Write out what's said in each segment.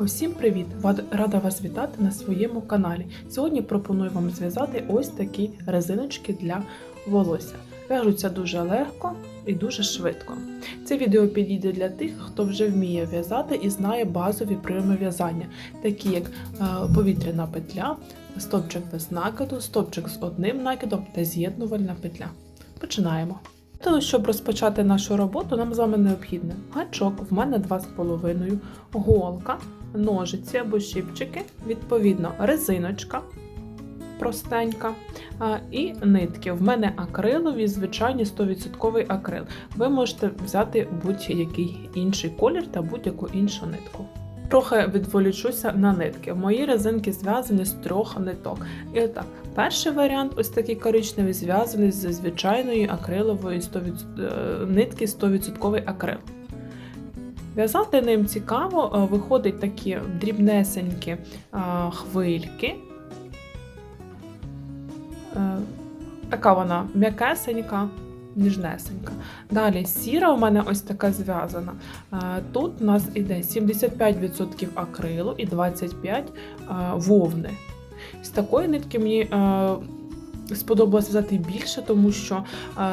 Усім привіт! Рада вас вітати на своєму каналі. Сьогодні пропоную вам зв'язати ось такі резиночки для волосся. В'яжуться дуже легко і дуже швидко. Це відео підійде для тих, хто вже вміє в'язати і знає базові прийоми в'язання, такі як е, повітряна петля, стопчик без накиду, стопчик з одним накидом та з'єднувальна петля. Починаємо. Того, щоб розпочати нашу роботу, нам з вами необхідне гачок, в мене 2,5, голка, ножиці або щипчики, відповідно, резиночка простенька і нитки. В мене акрилові, звичайні 100% акрил. Ви можете взяти будь-який інший колір та будь-яку іншу нитку. Трохи відволічуся на нитки. Мої резинки зв'язані з трьох ниток. І отак, перший варіант, ось такий коричневий, зв'язаний з звичайної акрилової 100%, е, нитки 100% акрил. В'язати ним цікаво, е, виходять такі дрібнесенькі е, хвильки. Е, Така вона м'якесенька, ніжнесенька. Далі сіра у мене ось така зв'язана. Тут у нас іде 75% акрилу і 25% е, вовни. З такої нитки мені сподобалось взяти більше, тому що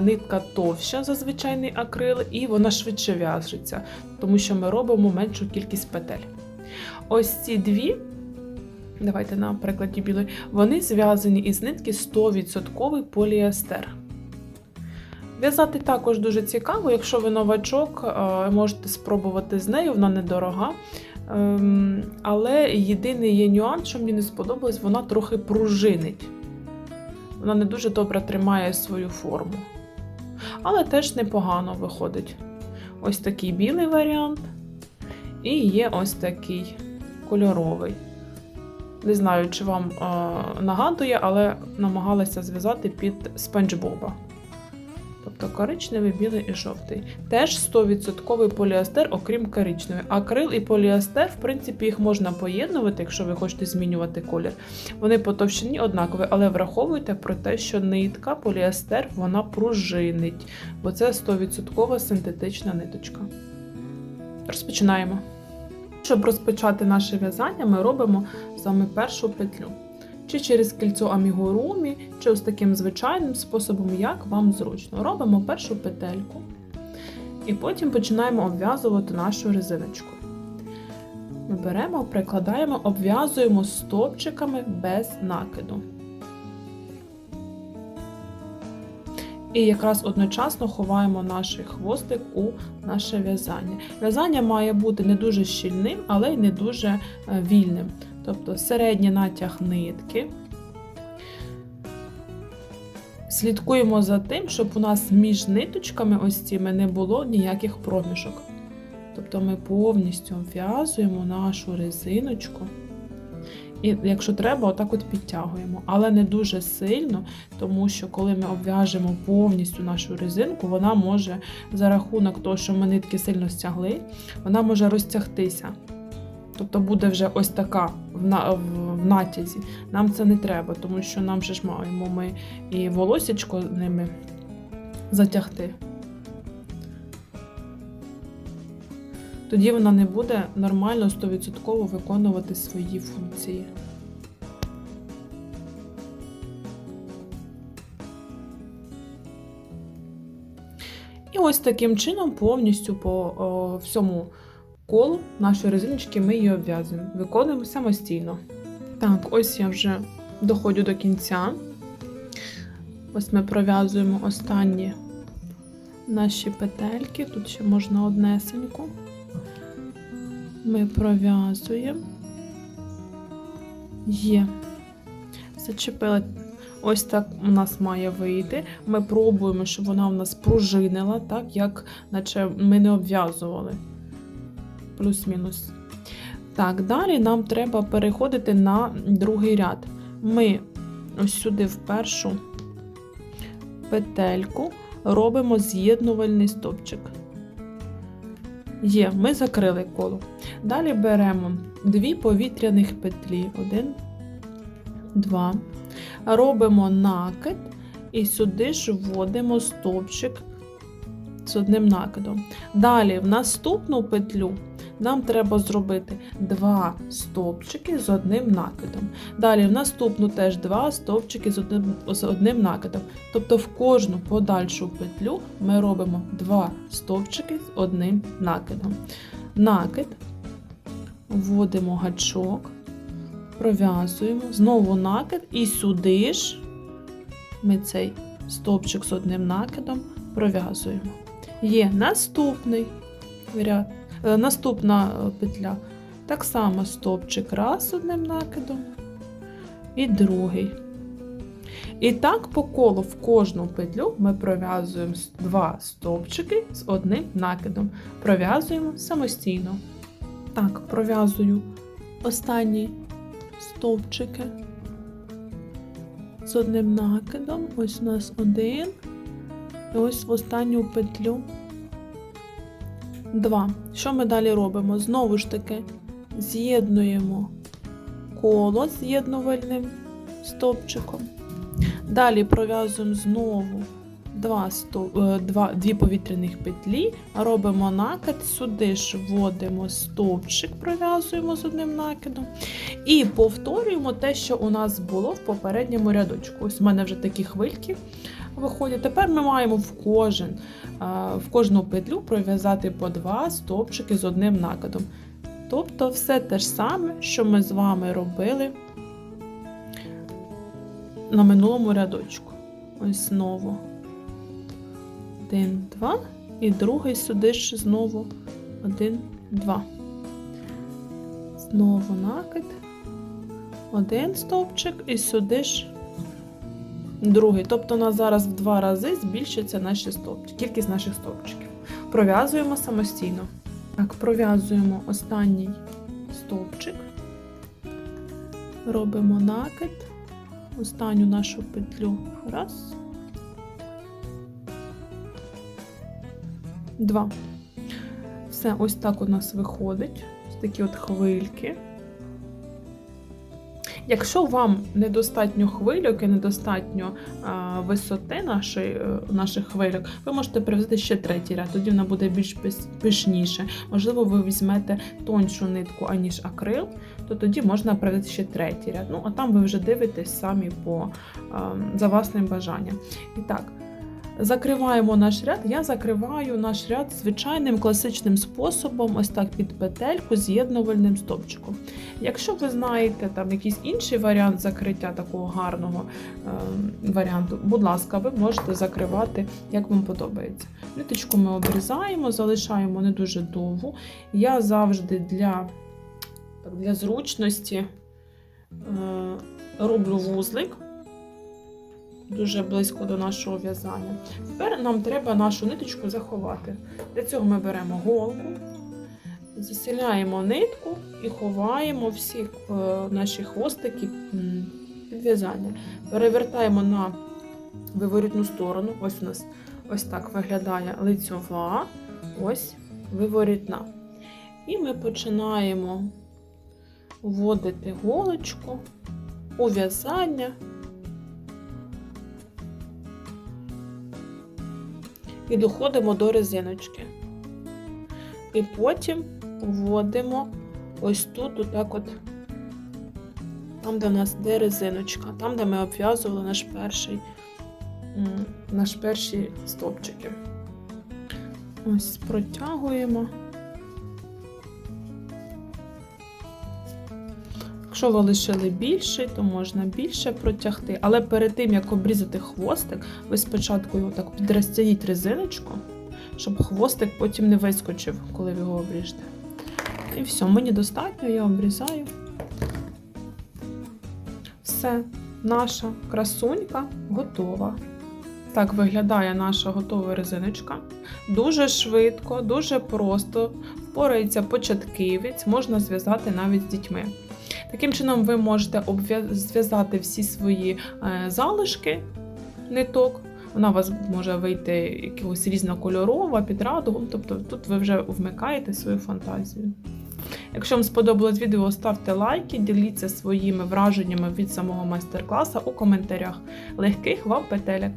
нитка товща за звичайний акрил, і вона швидше в'яжеться, тому що ми робимо меншу кількість петель. Ось ці дві, давайте на прикладі білої, вони зв'язані із нитки 100% поліестер. В'язати також дуже цікаво, якщо ви новачок, можете спробувати з нею, вона недорога. Ем, Але єдиний є нюанс, що мені не сподобалось, вона трохи пружинить. Вона не дуже добре тримає свою форму. Але теж непогано виходить. Ось такий білий варіант. І є ось такий кольоровий. Не знаю, чи вам е, нагадує, але намагалася зв'язати під спанч Боба. Тобто коричневий, білий і жовтий. Теж 100% поліестер, окрім коричневий. Акрил і поліестер, в принципі, їх можна поєднувати, якщо ви хочете змінювати колір. Вони по товщині однакові, але враховуйте про те, що нитка поліестер вона пружинить, бо це 100% синтетична ниточка. Розпочинаємо. Щоб розпочати наше в'язання, ми робимо саме першу петлю. Чи через кільцо амігурумі, чи ось таким звичайним способом, як вам зручно. Робимо першу петельку і потім починаємо обв'язувати нашу резиночку. Ми беремо, прикладаємо, обв'язуємо стопчиками без накиду. І якраз одночасно ховаємо наш хвостик у наше в'язання. В'язання має бути не дуже щільним, але й не дуже е, вільним. Тобто середній натяг нитки. Слідкуємо за тим, щоб у нас між ниточками ось цими не було ніяких проміжок. Тобто ми повністю обв'язуємо нашу резиночку. І якщо треба, отак от підтягуємо. Але не дуже сильно, тому що коли ми обв'яжемо повністю нашу резинку, вона може за рахунок того, що ми нитки сильно стягли, вона може розтягтися. Тобто буде вже ось така в, на, в, натязі. Нам це не треба, тому що нам же ж маємо ми і волосечко ними затягти. Тоді вона не буде нормально 100% виконувати свої функції. І ось таким чином повністю по о, всьому колу нашої резиночки ми її обв'язуємо. Виконуємо самостійно. Так, ось я вже доходжу до кінця. Ось ми пров'язуємо останні наші петельки. Тут ще можна однесеньку. Ми пров'язуємо. Є. Зачепили. Ось так у нас має вийти. Ми пробуємо, щоб вона у нас пружинила, так, як наче ми не обв'язували. Плюс-мінус. Так, далі нам треба переходити на другий ряд. Ми ось сюди в першу петельку робимо з'єднувальний стопчик. Є, ми закрили коло. Далі беремо дві повітряних петлі. Один, два. Робимо накид і сюди ж вводимо стовпчик з одним накидом. Далі в наступну петлю нам треба зробити два стовпчики з одним накидом. Далі в наступну теж два стовпчики з одним, з одним накидом. Тобто в кожну подальшу петлю ми робимо два стовпчики з одним накидом. Накид, вводимо гачок, пров'язуємо, знову накид, і сюди ж ми цей стовпчик з одним накидом пров'язуємо. Є наступний ряд, наступна е, петля. Так само стовпчик раз одним накидом і другий. І так по колу в кожну петлю ми пров'язуємо два стовпчики з одним накидом. Пров'язуємо самостійно. Так, пров'язую останні стовпчики з одним накидом. Ось у нас один. І ось в останню петлю два. Що ми далі робимо? Знову ж таки, з'єднуємо коло з'єднувальним стовпчиком. Далі пров'язуємо знову два, е, два, дві повітряних петлі, робимо накид, сюди ж вводимо стовпчик, пров'язуємо з одним накидом. І повторюємо те, що у нас було в попередньому рядочку. Ось у мене вже такі хвильки виходять. Тепер ми маємо в кожен, е, в кожну петлю пров'язати по два стовпчики з одним накидом. Тобто все те ж саме, що ми з вами робили на минулому рядочку. Ось знову. Один, два. І другий сюди ж знову один, два. Знову накид. Один стовпчик і сюди ж другий. Тобто у нас зараз в два рази збільшиться наші стовпчики, кількість наших стовпчиків. Пров'язуємо самостійно. Так, пров'язуємо останній стовпчик. Робимо накид. Останню нашу петлю. Раз. Два. Все, ось так у нас виходить. Ось такі от хвильки. Якщо вам недостатньо хвильок і недостатньо а, висоти нашої, е, наших хвильок, ви можете привезти ще третій ряд, тоді вона буде більш пишніше. Можливо, ви візьмете тоншу нитку, аніж акрил, то тоді можна привезти ще третій ряд. Ну, а там ви вже дивитесь самі по, а, за власним бажанням. І так, закриваємо наш ряд. Я закриваю наш ряд звичайним класичним способом, ось так під петельку з'єднувальним стовпчиком. Якщо ви знаєте там якийсь інший варіант закриття такого гарного е, варіанту, будь ласка, ви можете закривати, як вам подобається. Ниточку ми обрізаємо, залишаємо не дуже довгу. Я завжди для, для зручності е, роблю вузлик. Дуже близько до нашого в'язання. Тепер нам треба нашу ниточку заховати. Для цього ми беремо голку, засіляємо нитку і ховаємо всі е, наші хвостики під в'язання. Перевертаємо на виворітну сторону. Ось у нас ось так виглядає лицьова, ось виворітна. І ми починаємо вводити голочку у в'язання. І доходимо до резиночки. І потім вводимо ось тут, отак от, там, де в нас де резиночка, там, де ми обв'язували наш перший, наш перші стовпчики. Ось протягуємо. Якщо ви лишили більший, то можна більше протягти. Але перед тим, як обрізати хвостик, ви спочатку його так підрозтягніть резиночку, щоб хвостик потім не вискочив, коли ви його обріжете. І все, мені достатньо, я обрізаю. Все, наша красунька готова. Так виглядає наша готова резиночка. Дуже швидко, дуже просто. Впорається початківець, можна зв'язати навіть з дітьми. Таким чином, ви можете зв'язати всі свої е, залишки ниток. Вона у вас може вийти якогось різнокольорова, під радугом, тобто тут ви вже вмикаєте свою фантазію. Якщо вам сподобалось відео, ставте лайки, діліться своїми враженнями від самого майстер-класу у коментарях. Легких вам петелек!